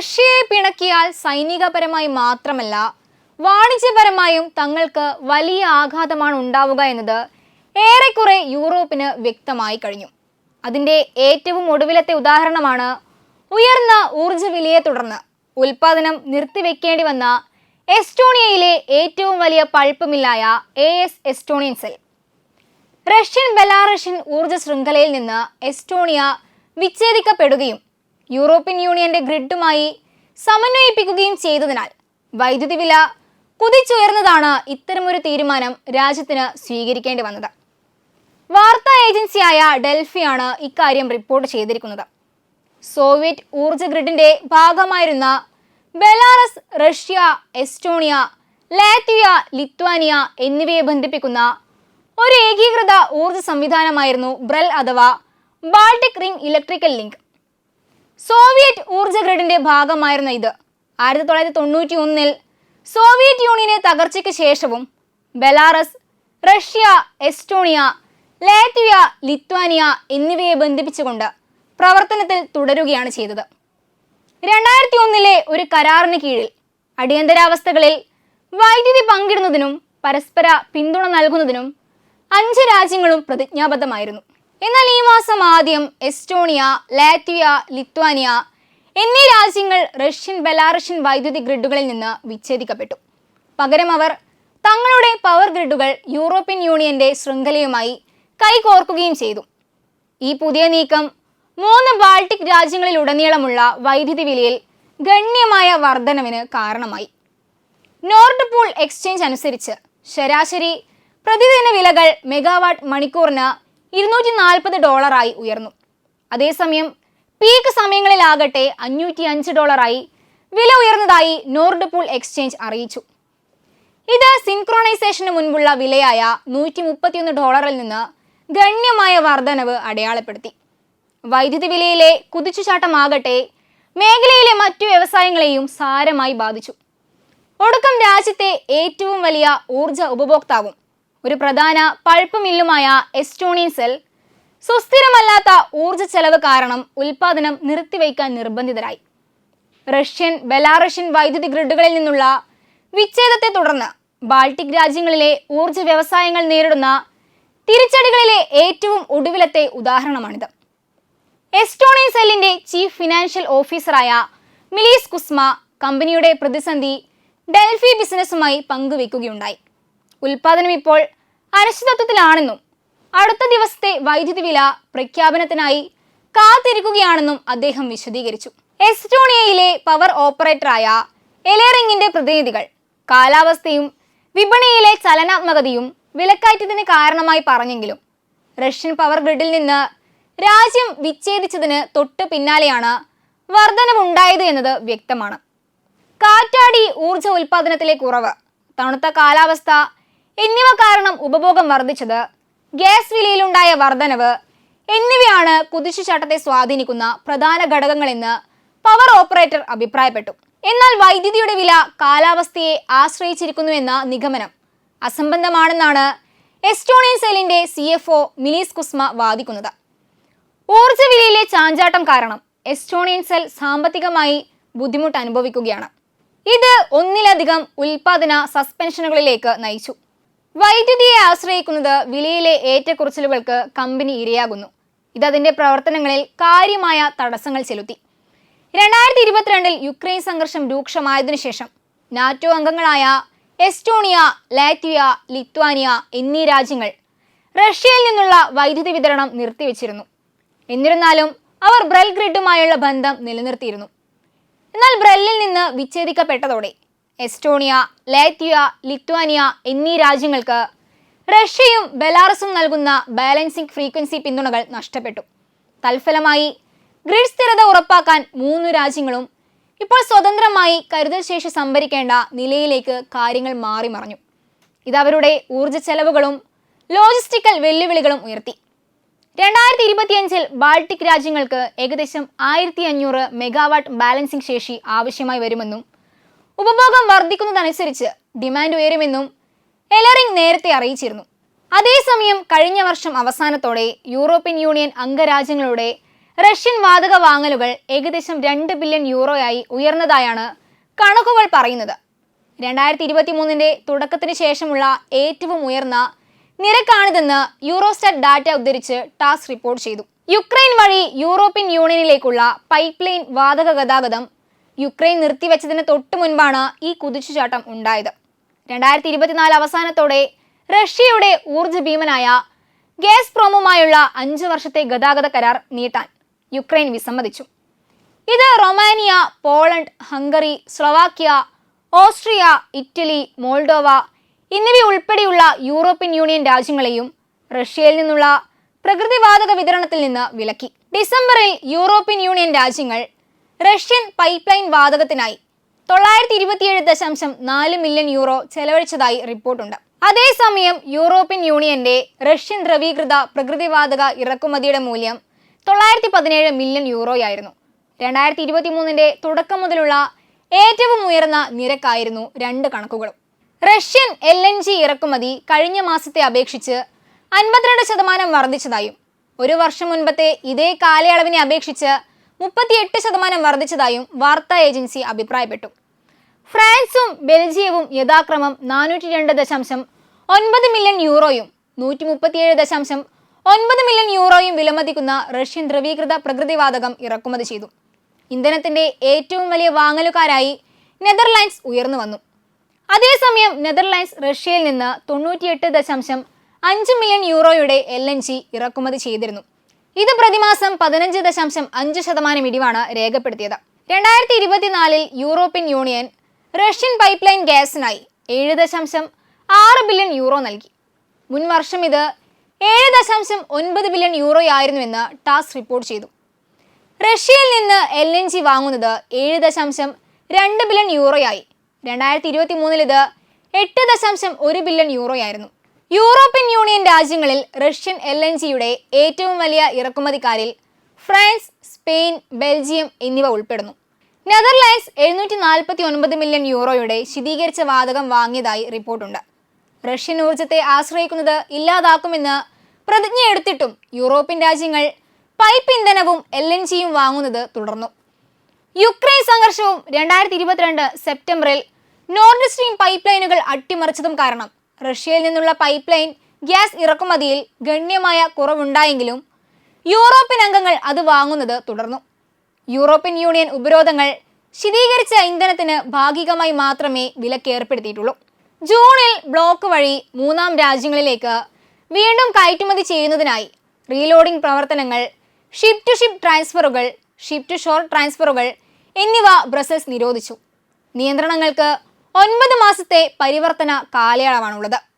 റഷ്യയെ പിണക്കിയാൽ സൈനികപരമായി മാത്രമല്ല വാണിജ്യപരമായും തങ്ങൾക്ക് വലിയ ആഘാതമാണ് ഉണ്ടാവുക എന്നത് ഏറെക്കുറെ യൂറോപ്പിന് വ്യക്തമായി കഴിഞ്ഞു. അതിന്റെ ഏറ്റവും ഒടുവിലത്തെ ഉദാഹരണമാണ് ഉയർന്ന ഊർജ വിലയെ തുടർന്ന് ഉൽപാദനം നിർത്തിവെക്കേണ്ടി വന്ന എസ്റ്റോണിയയിലെ ഏറ്റവും വലിയ pulp മില്ലായ A S Estonian cell Russian Belarusian ഊർജ ശൃംഖലയിൽ നിന്ന് എസ്റ്റോണിയ വിച്ഛേദിക്കപ്പെടുകയും യൂറോപ്യൻ യൂണിയന്റെ ഗ്രിഡുമായി സമന്വയിപ്പിക്കുകയും ചെയ്തതിനാൽ വൈദ്യുതി വില കുതിച്ചുയർന്നതാണ് ഇത്തരമൊരു തീരുമാനം രാജ്യത്തിന് സ്വീകരിക്കേണ്ടി വന്നത്. വാർത്താ ഏജൻസിയായ ഡെൽഫിയാണ് ഇക്കാര്യം റിപ്പോർട്ട് ചെയ്തിരിക്കുന്നത്. സോവിയറ്റ് ഊർജ ഗ്രിഡിന്റെ ഭാഗമായിരുന്ന Belarus Russia Estonia Latvia Lithuania എന്നിവയെ ബന്ധിപ്പിക്കുന്ന ഒരു ഏകീകൃത ഊർജ സംവിധാനമായിരുന്നു ബ്രൽ അഥവാ Baltic ring electrical link. Soviet ഊർജ ഗ്രിഡിന്റെ ഭാഗമായിരുന്നു ഇത്. ആയിരത്തി തൊള്ളായിരത്തി തൊണ്ണൂറ്റി ഒന്നിൽ സോവിയറ്റ് യൂണിയനെ തകർച്ചയ്ക്ക് ശേഷവും Belarus Russia Estonia Latvia Lithuania എന്നിവയെ ബന്ധിപ്പിച്ചുകൊണ്ട് പ്രവർത്തനത്തിൽ തുടരുകയാണ് ചെയ്തത്. രണ്ടായിരത്തി ഒന്നിലെ ഒരു കരാറിന് കീഴിൽ അടിയന്തരാവസ്ഥകളിൽ വൈദ്യുതി പങ്കിടുന്നതിനും പരസ്പര പിന്തുണ നൽകുന്നതിനും അഞ്ച് രാജ്യങ്ങളും പ്രതിജ്ഞാബദ്ധമായിരുന്നു. എന്നാൽ ഈ മാസം ആദ്യം എസ്റ്റോണിയ ലാത്വിയ ലിത്വാനിയ എന്നീ രാജ്യങ്ങൾ റഷ്യൻ ബെലാറഷ്യൻ വൈദ്യുതി ഗ്രിഡുകളിൽ നിന്ന് വിച്ഛേദിക്കപ്പെട്ടു. പകരം അവർ തങ്ങളുടെ പവർ ഗ്രിഡുകൾ യൂറോപ്യൻ യൂണിയന്റെ ശൃംഖലയുമായി കൈകോർക്കുകയും ചെയ്തു. ഈ പുതിയ നീക്കം മൂന്ന് ബാൾട്ടിക് രാജ്യങ്ങളിലുടനീളമുള്ള വൈദ്യുതി വിലയിൽ ഗണ്യമായ വർധനവിന് കാരണമായി. നോർഡ് പൂൾ എക്സ്ചേഞ്ച് അനുസരിച്ച് ശരാശരി പ്രതിദിന വിലകൾ മെഗാവാട്ട് മണിക്കൂറിന് ഇരുന്നൂറ്റി നാൽപ്പത് ഡോളറായി ഉയർന്നു. അതേസമയം പീക്ക് സമയങ്ങളിലാകട്ടെ അഞ്ഞൂറ്റി അഞ്ച് ഡോളറായി വില ഉയർന്നതായി നോർഡ് പൂൾ എക്സ്ചേഞ്ച് അറിയിച്ചു. ഇത് സിൻക്രോണൈസേഷന് മുൻപുള്ള വിലയായ നൂറ്റി മുപ്പത്തിയൊന്ന് ഡോളറിൽ നിന്ന് ഗണ്യമായ വർധനവ് അടയാളപ്പെടുത്തി. വൈദ്യുതി വിലയിലെ കുതിച്ചുചാട്ടമാകട്ടെ മേഖലയിലെ മറ്റു വ്യവസായങ്ങളെയും സാരമായി ബാധിച്ചു. ഒടുക്കം രാജ്യത്തെ ഏറ്റവും വലിയ ഊർജ ഉപഭോക്താവും ഒരു പ്രധാന പൾപ്പ് മില്ലുമായ എസ്റ്റോണിയൻ സെൽ സുസ്ഥിരമല്ലാത്ത ഊർജ ചെലവ് കാരണം ഉൽപാദനം നിർത്തിവയ്ക്കാൻ നിർബന്ധിതരായി. റഷ്യൻ ബെലാറഷ്യൻ വൈദ്യുതി ഗ്രിഡുകളിൽ നിന്നുള്ള വിച്ഛേദത്തെ തുടർന്ന് ബാൾട്ടിക് രാജ്യങ്ങളിലെ ഊർജ വ്യവസായങ്ങൾ നേരിടുന്ന തിരിച്ചടികളിലെ ഏറ്റവും ഒടുവിലത്തെ ഉദാഹരണമാണിത്. എസ്റ്റോണിയൻ സെല്ലിന്റെ ചീഫ് ഫിനാൻഷ്യൽ ഓഫീസറായ മിലീസ് കുസ്മ കമ്പനിയുടെ പ്രതിസന്ധി ഡെൽഫി ബിസിനസ്സുമായി പങ്കുവെക്കുകയുണ്ടായി ഉൽപാദനം ഇപ്പോൾ അനിശ്ചിതത്വത്തിലാണെന്നും അടുത്ത ദിവസത്തെ വൈദ്യുതി വില പ്രഖ്യാപനത്തിനായി കാത്തിരിക്കുകയാണെന്നും അദ്ദേഹം വിശദീകരിച്ചു. എസ്റ്റോണിയയിലെ പവർ ഓപ്പറേറ്ററായ എലേറിംഗിന്റെ പ്രതിനിധികൾ കാലാവസ്ഥയും വിപണിയിലെ ചലനാത്മകതയും വിലക്കയറ്റത്തിന് കാരണമായി പറഞ്ഞെങ്കിലും റഷ്യൻ പവർ ഗ്രിഡിൽ നിന്ന് രാജ്യം വിച്ഛേദിച്ചതിന് തൊട്ട് പിന്നാലെയാണ് വർധനവുണ്ടായത് എന്നത് വ്യക്തമാണ്. കാറ്റാടി ഊർജ ഉൽപാദനത്തിലെ കുറവ് തണുത്ത കാലാവസ്ഥ എന്നിവ കാരണം ഉപഭോഗം വർദ്ധിച്ചത്. ഗ്യാസ് വിലയിലുണ്ടായ വർധനവ്. എന്നിവയാണ് കുതിച്ചുചാട്ടത്തെ സ്വാധീനിക്കുന്ന പ്രധാന ഘടകങ്ങളെന്ന് പവർ ഓപ്പറേറ്റർ അഭിപ്രായപ്പെട്ടു. എന്നാൽ വൈദ്യുതിയുടെ വില കാലാവസ്ഥയെ ആശ്രയിച്ചിരിക്കുന്നു എന്ന നിഗമനം അസംബന്ധമാണെന്നാണ് എസ്റ്റോണിയൻ സെല്ലിന്റെ സി എഫ് ഒ മിലീസ് കുസ്മ വാദിക്കുന്നത്. ഊർജ വിലയിലെ ചാഞ്ചാട്ടം കാരണം എസ്റ്റോണിയൻ സെൽ സാമ്പത്തികമായി ബുദ്ധിമുട്ട് അനുഭവിക്കുകയാണ്. ഇത് ഒന്നിലധികം ഉൽപാദന സസ്പെൻഷനുകളിലേക്ക് നയിച്ചു. വൈദ്യുതിയെ ആശ്രയിക്കുന്നത് വിലയിലെ ഏറ്റക്കുറച്ചിലുകൾക്ക് കമ്പനി ഇരയാകുന്നു. ഇത് അതിന്റെ പ്രവർത്തനങ്ങളിൽ കാര്യമായ തടസ്സങ്ങൾ ചെലുത്തി. രണ്ടായിരത്തി ഇരുപത്തിരണ്ടിൽ യുക്രൈൻ സംഘർഷം രൂക്ഷമായതിനു ശേഷം നാറ്റോ അംഗങ്ങളായ എസ്റ്റോണിയ ലാറ്റ്വിയ ലിത്വാനിയ എന്നീ രാജ്യങ്ങൾ റഷ്യയിൽ നിന്നുള്ള വൈദ്യുതി വിതരണം നിർത്തിവെച്ചിരുന്നു. എന്നിരുന്നാലും അവർ ബ്രൽ ഗ്രിഡുമായുള്ള ബന്ധം നിലനിർത്തിയിരുന്നു. എന്നാൽ ബ്രല്ലിൽ നിന്ന് വിച്ഛേദിക്കപ്പെട്ടതോടെ എസ്റ്റോണിയ ലാത്വിയ ലിത്വാനിയ എന്നീ രാജ്യങ്ങൾക്ക് റഷ്യയും ബെലാറസും നൽകുന്ന ബാലൻസിംഗ് ഫ്രീക്വൻസി പിന്തുണകൾ നഷ്ടപ്പെട്ടു. തൽഫലമായി ഗ്രിഡ് സ്ഥിരത ഉറപ്പാക്കാൻ മൂന്ന് രാജ്യങ്ങളും ഇപ്പോൾ സ്വതന്ത്രമായി കരുതൽ ശേഷി സംഭരിക്കേണ്ട നിലയിലേക്ക് കാര്യങ്ങൾ മാറി മറഞ്ഞു. ഇത് അവരുടെ ഊർജ ചെലവുകളും ലോജിസ്റ്റിക്കൽ വെല്ലുവിളികളും ഉയർത്തി. രണ്ടായിരത്തി ഇരുപത്തിയഞ്ചിൽ ബാൾട്ടിക് രാജ്യങ്ങൾക്ക് ഏകദേശം ആയിരത്തി അഞ്ഞൂറ് മെഗാവാട്ട് ബാലൻസിംഗ് ശേഷി ആവശ്യമായി വരുമെന്നും ഉപഭോഗം വർദ്ധിക്കുന്നതനുസരിച്ച് ഡിമാൻഡ് ഉയരുമെന്നും എലറിംഗ് നേരത്തെ അറിയിച്ചിരുന്നു. അതേസമയം കഴിഞ്ഞ വർഷം അവസാനത്തോടെ യൂറോപ്യൻ യൂണിയൻ അംഗരാജ്യങ്ങളുടെ റഷ്യൻ വാതക വാങ്ങലുകൾ ഏകദേശം രണ്ട് ബില്യൺ യൂറോയായി ഉയർന്നതായാണ് കണക്കുകൾ പറയുന്നത്. രണ്ടായിരത്തി ഇരുപത്തി മൂന്നിന്റെ തുടക്കത്തിന് ശേഷമുള്ള ഏറ്റവും ഉയർന്ന നിരക്കാണിതെന്ന് യൂറോസ്റ്റാറ്റ് ഡാറ്റ ഉദ്ധരിച്ച് ടാസ് റിപ്പോർട്ട് ചെയ്തു. യുക്രൈൻ വഴി യൂറോപ്യൻ യൂണിയനിലേക്കുള്ള പൈപ്പ് ലൈൻ വാതക ഗതാഗതം യുക്രൈൻ നിർത്തിവെച്ചതിന് തൊട്ടു മുൻപാണ് ഈ കുതിച്ചുചാട്ടം ഉണ്ടായത്. രണ്ടായിരത്തി ഇരുപത്തിനാല് അവസാനത്തോടെ റഷ്യയുടെ ഊർജ ഭീമനായ ഗ്യാസ് പ്രോമുമായുള്ള അഞ്ച് വർഷത്തെ ഗതാഗത കരാർ നീട്ടാൻ യുക്രൈൻ വിസമ്മതിച്ചു. ഇത് Romania Poland Hungary Slovakia Austria Italy Moldova എന്നിവ ഉൾപ്പെടെയുള്ള യൂറോപ്യൻ യൂണിയൻ രാജ്യങ്ങളെയും റഷ്യയിൽ നിന്നുള്ള പ്രകൃതിവാതക വിതരണത്തിൽ നിന്ന് വിലക്കി. ഡിസംബറിൽ യൂറോപ്യൻ യൂണിയൻ രാജ്യങ്ങൾ റഷ്യൻ പൈപ്പ് ലൈൻ വാതകത്തിനായി തൊള്ളായിരത്തി ഇരുപത്തിയേഴ് ദശാംശം നാല് മില്യൺ യൂറോ ചെലവഴിച്ചതായി റിപ്പോർട്ടുണ്ട്. അതേസമയം യൂറോപ്യൻ യൂണിയന്റെ റഷ്യൻ ദ്രവീകൃത പ്രകൃതിവാതക ഇറക്കുമതിയുടെ മൂല്യം തൊള്ളായിരത്തി പതിനേഴ് മില്യൺ യൂറോയായിരുന്നു. രണ്ടായിരത്തി ഇരുപത്തി മൂന്നിന്റെ തുടക്കം മുതലുള്ള ഏറ്റവും ഉയർന്ന നിരക്കായിരുന്നു രണ്ട് കണക്കുകളും. റഷ്യൻ എൽ എൻ ജി ഇറക്കുമതി കഴിഞ്ഞ മാസത്തെ അപേക്ഷിച്ച് അൻപത്തിരണ്ട് ശതമാനം വർദ്ധിച്ചതായും ഒരു വർഷം മുൻപത്തെ ഇതേ കാലയളവിനെ അപേക്ഷിച്ച് മുപ്പത്തിയെട്ട് ശതമാനം വർദ്ധിച്ചതായും വാർത്താ ഏജൻസി അഭിപ്രായപ്പെട്ടു. ഫ്രാൻസും ബെൽജിയവും യഥാക്രമം നാനൂറ്റി രണ്ട് ദശാംശം ഒൻപത് മില്യൺ യൂറോയും നൂറ്റി മുപ്പത്തിയേഴ് ദശാംശം ഒൻപത് മില്യൺ യൂറോയും വിലമതിക്കുന്ന റഷ്യൻ ദ്രവീകൃത പ്രകൃതിവാതകം ഇറക്കുമതി ചെയ്തു. ഇന്ധനത്തിന്റെ ഏറ്റവും വലിയ വാങ്ങലുകാരായി നെതർലാൻഡ്സ് ഉയർന്നു വന്നു. അതേസമയം നെതർലാൻഡ്സ് റഷ്യയിൽ നിന്ന് തൊണ്ണൂറ്റിയെട്ട് ദശാംശം അഞ്ച് മില്യൺ യൂറോയുടെ എൽ എൻ ജി ഇറക്കുമതി ചെയ്തിരുന്നു. ഇത് പ്രതിമാസം പതിനഞ്ച് ദശാംശം അഞ്ച് ശതമാനം ഇടിവാണ് രേഖപ്പെടുത്തിയത്. രണ്ടായിരത്തി ഇരുപത്തിനാലിൽ European union Russian pipeline ഗ്യാസിനായി ഏഴ് ദശാംശം ആറ് ബില്യൺ യൂറോ നൽകി. മുൻ വർഷം ഇത് ഏഴ് ദശാംശം ഒൻപത് ബില്യൺ യൂറോയായിരുന്നുവെന്ന് ടാസ് റിപ്പോർട്ട് ചെയ്തു. റഷ്യയിൽ നിന്ന് എൽ എൻ ജി വാങ്ങുന്നത് ഏഴ് ദശാംശം രണ്ട് ബില്യൺ യൂറോയായി. രണ്ടായിരത്തി ഇരുപത്തി മൂന്നിൽ ഇത് എട്ട് ദശാംശം ഒരു ബില്യൺ യൂറോയായിരുന്നു. യൂറോപ്യൻ യൂണിയൻ രാജ്യങ്ങളിൽ റഷ്യൻ എൽ എൻ ജിയുടെ ഏറ്റവും വലിയ ഇറക്കുമതിക്കാരിൽ ഫ്രാൻസ് സ്പെയിൻ ബെൽജിയം എന്നിവ ഉൾപ്പെടുന്നു. നെതർലാൻഡ്സ് എഴുന്നൂറ്റി നാൽപ്പത്തി ഒൻപത് മില്യൺ യൂറോയുടെ ശീതീകരിച്ച വാതകം വാങ്ങിയതായി റിപ്പോർട്ടുണ്ട്. റഷ്യൻ ഊർജത്തെ ആശ്രയിക്കുന്നത് ഇല്ലാതാക്കുമെന്ന് പ്രതിജ്ഞയെടുത്തിട്ടും യൂറോപ്യൻ രാജ്യങ്ങൾ പൈപ്പ് ഇന്ധനവും എൽ എൻ ജിയും വാങ്ങുന്നത് തുടർന്നു. യുക്രൈൻ സംഘർഷവും രണ്ടായിരത്തി ഇരുപത്തിരണ്ട് സെപ്റ്റംബറിൽ നോർഡ് സ്ട്രീം പൈപ്പ് ലൈനുകൾ അട്ടിമറിച്ചതും കാരണം റഷ്യയിൽ നിന്നുള്ള പൈപ്പ് ലൈൻ ഗ്യാസ് ഇറക്കുമതിയിൽ ഗണ്യമായ കുറവുണ്ടായെങ്കിലും യൂറോപ്യൻ അംഗങ്ങൾ അത് വാങ്ങുന്നത് തുടർന്നു. യൂറോപ്യൻ യൂണിയൻ ഉപരോധങ്ങൾ ശീതീകരിച്ച ഇന്ധനത്തിന് ഭാഗികമായി മാത്രമേ വിലക്കേർപ്പെടുത്തിയിട്ടുള്ളൂ. ജൂണിൽ ബ്ലോക്ക് വഴി മൂന്നാം രാജ്യങ്ങളിലേക്ക് വീണ്ടും കയറ്റുമതി ചെയ്യുന്നതിനായി റീലോഡിംഗ് പ്രവർത്തനങ്ങൾ ഷിപ്പ് ടു ഷിപ്പ് ട്രാൻസ്ഫറുകൾ ഷിപ്പ് ടു ഷോർ ട്രാൻസ്ഫറുകൾ എന്നിവ ബ്രസൽസ് നിരോധിച്ചു. നിയന്ത്രണങ്ങൾക്ക് ഒൻപത് മാസത്തെ പരിവർത്തന കാലയളവാണുള്ളത്.